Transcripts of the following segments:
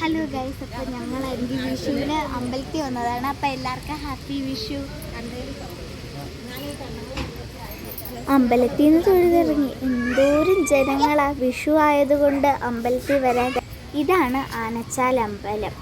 Hello guys അപ്പോൾ ഞങ്ങൾ അഞ്ച് വിഷുവിന് അമ്പലത്തിൽ വന്നതാണ്. അപ്പോൾ എല്ലാവർക്കും ഹാപ്പി വിഷു. അമ്പലത്തിൽ നിന്ന് തൊഴുതിറങ്ങി. എന്തോരം ജനങ്ങളാ വിഷു ആയതുകൊണ്ട് അമ്പലത്തിൽ വരാൻ. ഇതാണ് ആനച്ചാൽ അമ്പലം.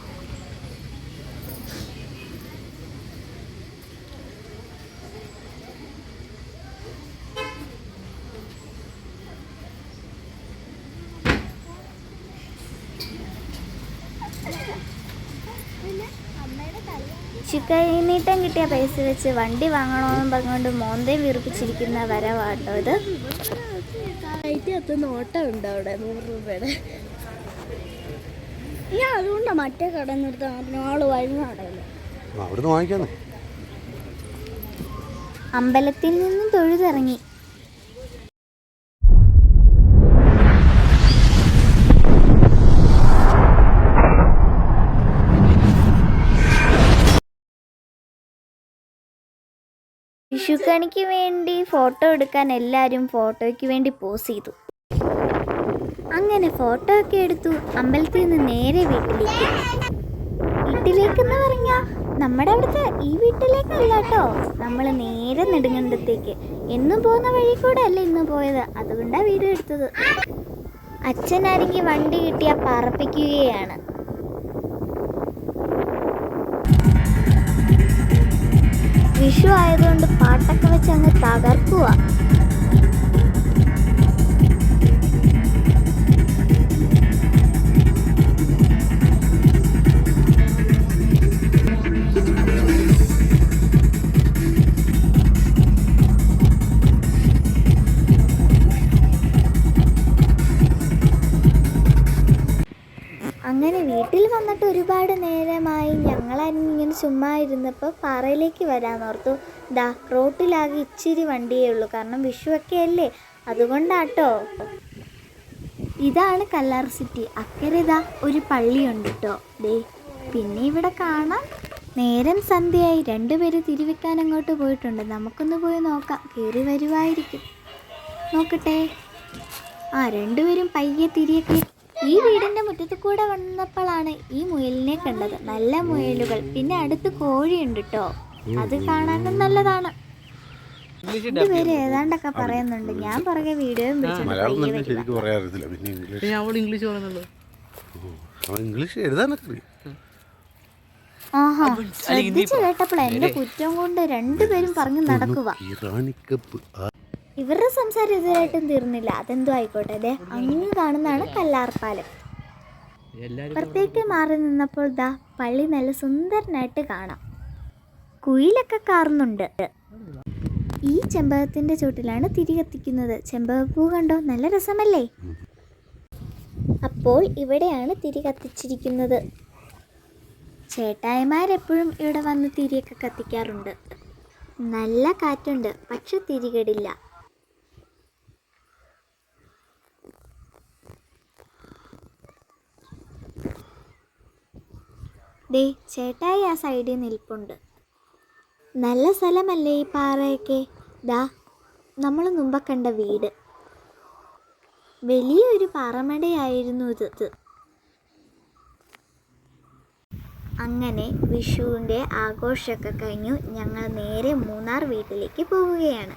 കൈനീട്ടം കിട്ടിയ പൈസ വെച്ച് വണ്ടി വാങ്ങണമെന്നും പറഞ്ഞുകൊണ്ട് മോന്തയും വീർപ്പിച്ചിരിക്കുന്ന വരവാട്ടോ ഇത്. ഓട്ടമുണ്ട് അവിടെ നൂറ് രൂപയുടെ. ഞാൻ അതുകൊണ്ട് മറ്റേ കട നിർത്താൻ അതിനാൾ വരുന്ന കടയില്ല ആ, അമ്പലത്തിൽ നിന്നും തൊഴുതിറങ്ങി. വിഷുക്കണിക്ക് വേണ്ടി ഫോട്ടോ എടുക്കാൻ എല്ലാവരും ഫോട്ടോയ്ക്ക് വേണ്ടി പോസ് ചെയ്തു. അങ്ങനെ ഫോട്ടോ ഒക്കെ എടുത്തു അമ്പലത്തിൽ നിന്ന് നേരെ വീട്ടിലേക്ക്. വീട്ടിലേക്ക് എന്ന് പറഞ്ഞാ നമ്മുടെ അവിടുത്തെ ഈ വീട്ടിലേക്കല്ല കേട്ടോ. നമ്മൾ നേരെ നെടുങ്കണ്ടത്തേക്ക്. എന്നും പോകുന്ന വഴി കൂടെ അല്ല ഇന്ന് പോയത്? അതുകൊണ്ടാണ് വീട് എടുത്തത്. അച്ഛനാണെങ്കിൽ വണ്ടി കിട്ടിയാൽ പറപ്പിക്കുകയാണ്. വിഷു ആയതുകൊണ്ട് പാട്ടൊക്കെ വെച്ച് അങ്ങ് തകർക്കുക അങ്ങനെ വീട്ടിൽ വന്നിട്ട് ഒരുപാട് നേരമായി ഞങ്ങൾ ഇങ്ങനെ ചുമ്മാ ഇരുന്നപ്പോൾ പാറയിലേക്ക് വരാൻ ഓർത്തു ദാ റോട്ടിലാകെ ഇച്ചിരി വണ്ടിയേ ഉള്ളൂ. കാരണം വിഷുവൊക്കെ അല്ലേ? അതുകൊണ്ടാട്ടോ. ഇതാണ് കല്ലാർ സിറ്റി. അക്കരെ ഇതാ ഒരു പള്ളിയുണ്ട് കേട്ടോ ദേ പിന്നെ ഇവിടെ കാണാം. നേരം സന്ധ്യയായി. രണ്ടുപേര് തിരുവിക്കാൻ അങ്ങോട്ട് പോയിട്ടുണ്ട്. നമുക്കൊന്ന് പോയി നോക്കാം. കയറി വരുവായിരിക്കും. നോക്കട്ടെ. ആ രണ്ടുപേരും പയ്യെ തിരിയൊക്കെ ഈ വീടിന്റെ മുറ്റത്ത് കൂടെ വന്നപ്പോഴാണ് ഈ മുയലിനെ കണ്ടത്. നല്ല മുയലുകൾ. പിന്നെ അടുത്ത് കോഴിയുണ്ട് കേട്ടോ അത് കാണാനും നല്ലതാണ്. പേര് ഏതാണ്ടൊക്കെ പറയുന്നുണ്ട്. ഞാൻ പുറകെ വീഡിയോയും ആഹാ ശ്രദ്ധിച്ചു കേട്ടപ്പോൾ എന്റെ കുറ്റം കൊണ്ട് രണ്ടുപേരും പറഞ്ഞു നടക്കുക ഇവരുടെ സംസാരം ഇതുവരായിട്ടും തീർന്നില്ല. അതെന്തോ ആയിക്കോട്ടെ അതെ അങ്ങ് കാണുന്നതാണ് കല്ലാർപ്പാലം. പുറത്തേക്ക് മാറി നിന്നപ്പോൾ ദാ പള്ളി നല്ല സുന്ദരനായിട്ട് കാണാം. കുയിലൊക്കെ കാറുന്നുണ്ട്. ഈ ചെമ്പകത്തിന്റെ ചുവട്ടിലാണ് തിരി കത്തിക്കുന്നത്. ചെമ്പകപ്പൂ കണ്ടോ? നല്ല രസമല്ലേ? അപ്പോൾ ഇവിടെയാണ് തിരി കത്തിച്ചിരിക്കുന്നത്. ചേട്ടായിമാരെപ്പോഴും ഇവിടെ വന്ന് തിരിയൊക്കെ കത്തിക്കാറുണ്ട്. നല്ല കാറ്റുണ്ട് പക്ഷെ തിരികടില്ല ദേ ചേട്ടായി ആ സൈഡിൽ നിൽപ്പുണ്ട്. നല്ല സ്ഥലമല്ലേ ഈ പാറയൊക്കെ? ദാ നമ്മൾ മുമ്പ് കണ്ട വീട്. വലിയൊരു പാറമടയായിരുന്നു ഇത്. അങ്ങനെ വിഷുവിന്റെ ആഘോഷമൊക്കെ കഴിഞ്ഞു. ഞങ്ങൾ നേരെ മൂന്നാർ വീട്ടിലേക്ക് പോവുകയാണ്.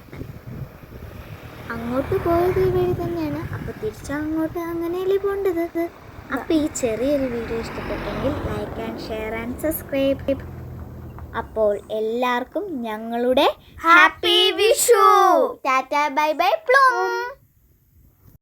അങ്ങോട്ട് പോയത് വഴി തന്നെയാണ് അപ്പോൾ തിരിച്ച് അങ്ങോട്ട് അങ്ങനെയല്ലേ പോകേണ്ടത്? അപ്പോൾ ഈ ചെറിയൊരു വീഡിയോ ഇഷ്ടപ്പെട്ടെങ്കിൽ like and share and subscribe അപ്പോൾ എല്ലാവർക്കും ഞങ്ങളുടെ happy Vishu. Tata bye bye plume